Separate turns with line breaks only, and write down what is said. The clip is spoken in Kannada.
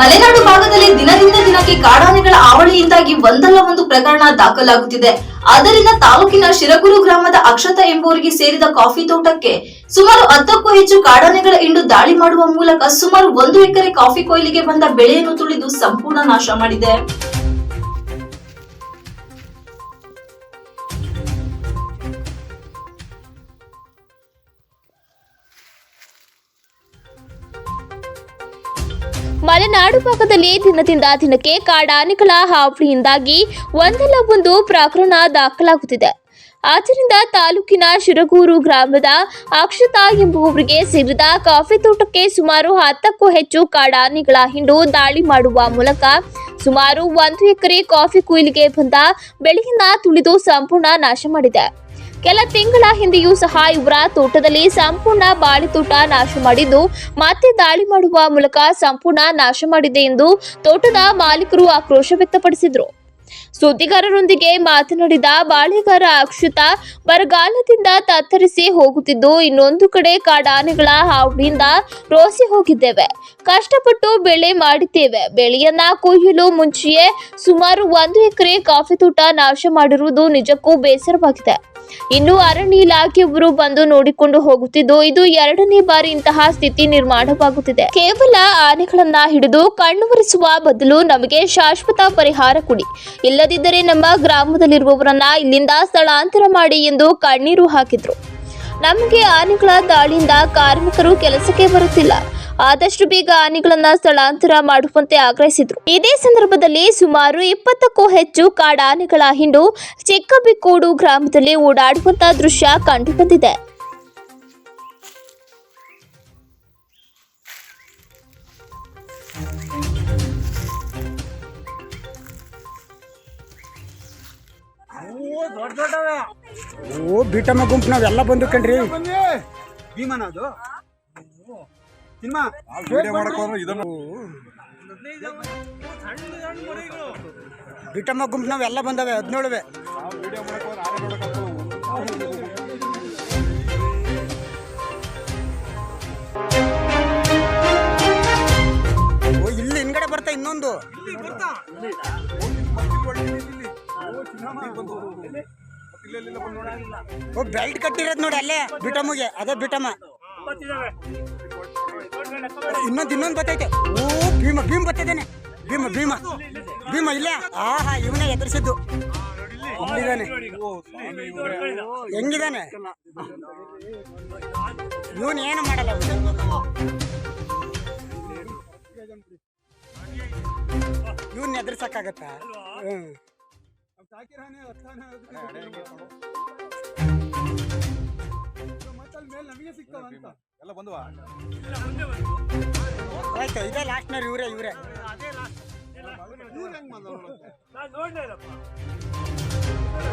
ಮಲೆನಾಡು ಭಾಗದಲ್ಲಿ ದಿನದಿಂದ ದಿನಕ್ಕೆ ಕಾಡಾನೆಗಳ ಆವಳಿಯಿಂದಾಗಿ ಒಂದಲ್ಲ ಒಂದು ಪ್ರಕರಣ ದಾಖಲಾಗುತ್ತಿದೆ. ಆದ್ದರಿಂದ ತಾಲೂಕಿನ ಶಿರಗುರು ಗ್ರಾಮದ ಅಕ್ಷತಾ ಎಂಬುವರಿಗೆ ಸೇರಿದ ಕಾಫಿ ತೋಟಕ್ಕೆ ಸುಮಾರು ಹತ್ತಕ್ಕೂ ಹೆಚ್ಚು ಕಾಡಾನೆಗಳ ಇಂಡು ದಾಳಿ ಮಾಡುವ ಮೂಲಕ ಸುಮಾರು ಒಂದು ಎಕರೆ ಕಾಫಿ ಕೊಯ್ಲಿಗೆ ಬಂದ ಬೆಳೆಯನ್ನು ತುಳಿದು ಸಂಪೂರ್ಣ ನಾಶ ಮಾಡಿದೆ.
ಮಲೆನಾಡು ಭಾಗದಲ್ಲಿ ದಿನದಿಂದ ದಿನಕ್ಕೆ ಕಾಡಾನೆಗಳ ಹಾವಳಿಯಿಂದಾಗಿ ಒಂದಲ್ಲ ಒಂದು ಪ್ರಕರಣ ದಾಖಲಾಗುತ್ತಿದೆ. ಆದ್ದರಿಂದ ತಾಲೂಕಿನ ಶಿರಗೂರು ಗ್ರಾಮದ ಅಕ್ಷತಾ ಎಂಬುವವರಿಗೆ ಸೇರಿದ ಕಾಫಿ ತೋಟಕ್ಕೆ ಸುಮಾರು ಹತ್ತಕ್ಕೂ ಹೆಚ್ಚು ಕಾಡಾನೆಗಳ ಹಿಂಡು ದಾಳಿ ಮಾಡುವ ಮೂಲಕ ಸುಮಾರು ಒಂದು ಎಕರೆ ಕಾಫಿ ಕೊಯ್ಲಿಗೆ ಬಂದ ಬೆಳೆಯನ್ನ ತುಳಿದು ಸಂಪೂರ್ಣ ನಾಶ ಮಾಡಿದೆ. ಕೆಲ ತಿಂಗಳ ಹಿಂದೆಯೂ ಸಹ ಇವರ ತೋಟದಲ್ಲಿ ಸಂಪೂರ್ಣ ಬಾಳೆ ತೋಟ ನಾಶ ಮಾಡಿದ್ದು, ಮತ್ತೆ ದಾಳಿ ಮಾಡುವ ಮೂಲಕ ಸಂಪೂರ್ಣ ನಾಶ ಮಾಡಿದೆ ಎಂದು ತೋಟದ ಮಾಲೀಕರು ಆಕ್ರೋಶ ವ್ಯಕ್ತಪಡಿಸಿದರು. ಸುದ್ದಿಗಾರರೊಂದಿಗೆ ಮಾತನಾಡಿದ ಬಾಳೆಗಾರ ಅಕ್ಷತಾ, ಬರಗಾಲದಿಂದ ತತ್ತರಿಸಿ ಹೋಗುತ್ತಿದ್ದು ಇನ್ನೊಂದು ಕಡೆ ಕಾಡಾನೆಗಳ ಹಾವಳಿಯಿಂದ ರೋಸಿ ಹೋಗಿದ್ದೇವೆ. ಕಷ್ಟಪಟ್ಟು ಬೆಳೆ ಮಾಡಿದ್ದೇವೆ. ಬೆಳೆಯನ್ನ ಕೊಯ್ಯಲು ಮುಂಚೆಯೇ ಸುಮಾರು ಒಂದು ಎಕರೆ ಕಾಫಿ ತೋಟ ನಾಶ ಮಾಡಿರುವುದು ನಿಜಕ್ಕೂ ಬೇಸರವಾಗಿದೆ. ಇನ್ನು ಅರಣ್ಯ ಇಲಾಖೆಯವರು ಬಂದು ನೋಡಿಕೊಂಡು ಹೋಗುತ್ತಿದ್ದು, ಇದು ಎರಡನೇ ಬಾರಿ ಇಂತಹ ಸ್ಥಿತಿ ನಿರ್ಮಾಣವಾಗುತ್ತಿದೆ. ಕೇವಲ ಆನೆಗಳನ್ನ ಹಿಡಿದು ಕಣ್ಣುವರಿಸುವ ಬದಲು ನಮಗೆ ಶಾಶ್ವತ ಪರಿಹಾರ ಕೊಡಿ. ಇಲ್ಲದಿದ್ದರೆ ನಮ್ಮ ಗ್ರಾಮದಲ್ಲಿರುವವರನ್ನ ಇಲ್ಲಿಂದ ಸ್ಥಳಾಂತರ ಮಾಡಿ ಎಂದು ಕಣ್ಣೀರು ಹಾಕಿದ್ರು. ನಮಗೆ ಆನೆಗಳ ದಾಳಿಯಿಂದ ಕಾರ್ಮಿಕರು ಕೆಲಸಕ್ಕೆ ಬರುತ್ತಿಲ್ಲ. ಆದಷ್ಟು ಬೇಗ ಆನೆಗಳನ್ನ ಸ್ಥಳಾಂತರ ಮಾಡುವಂತೆ ಆಗ್ರಹಿಸಿದ್ರು. ಇದೇ ಸಂದರ್ಭದಲ್ಲಿ ಸುಮಾರು ಇಪ್ಪತ್ತಕ್ಕೂ ಹೆಚ್ಚು ಕಾಡಾನೆಗಳ ಹಿಂಡು ಚಿಕ್ಕಬಿಕ್ಕೋಡು ಗ್ರಾಮದಲ್ಲಿ ಓಡಾಡುವಂತಹ ದೃಶ್ಯ ಕಂಡುಬಂದಿದೆ
ಓ
ಬೀಟಮ್ಮ ಗುಂಪು ನಾವೆಲ್ಲ ಬಂದು ಕಣ್ರಿ.
ಭೀಮನ ಅದು?
ಇದನ್ನು.
ಬೀಟಮ್ಮ ಗುಂಪು ನಾವೆಲ್ಲ ಬಂದವೆ ಹದಿನೇಳುವೆ. ಇಲ್ಲಿ ಹಿಂದ್ಗಡೆ ಬರ್ತಾ ಇನ್ನೊಂದು. ಓ, ಬೆಲ್ಟ್ ಕಟ್ಟಿರೋದು ನೋಡಿ ಅಲ್ಲೇ, ಬಿಟಮ್ಮಗೆ, ಅದೇ ಬಿಟಮ್ಮ ಇನ್ನೊಂದು ಇನ್ನೊಂದು ಬತ್ತೈತೆ. ಓ, ಭೀಮ, ಭೀಮ್ ಬರ್ತಿದ್ದಾನೆ ಭೀಮ ಭೀಮ. ಭೀಮ, ಇಲ್ಲ? ಆಹಾ, ಇವನೇ ಎದುರಿಸಿದ್ದು. ಇಲ್ಲಿದ್ದಾನೆ. ಹೆಂಗಿದಾನೆ ಇವನ್ ಏನು ಮಾಡಲ್ಲ ಇವನ್ ಎದುರ್ಸಕ್ಕಾಗತ್ತ? ಹ್ಮ್.
ಎಲ್ಲ ಬಂದ್ವಾ
ಆಯ್ತು ಇದೇ ಲಾಸ್ಟ್ನವ್ರು ಇವರೇ ಇವರೇ.
ಇವ್ರು ಹೆಂಗ್ ಬಂದವ್ರು?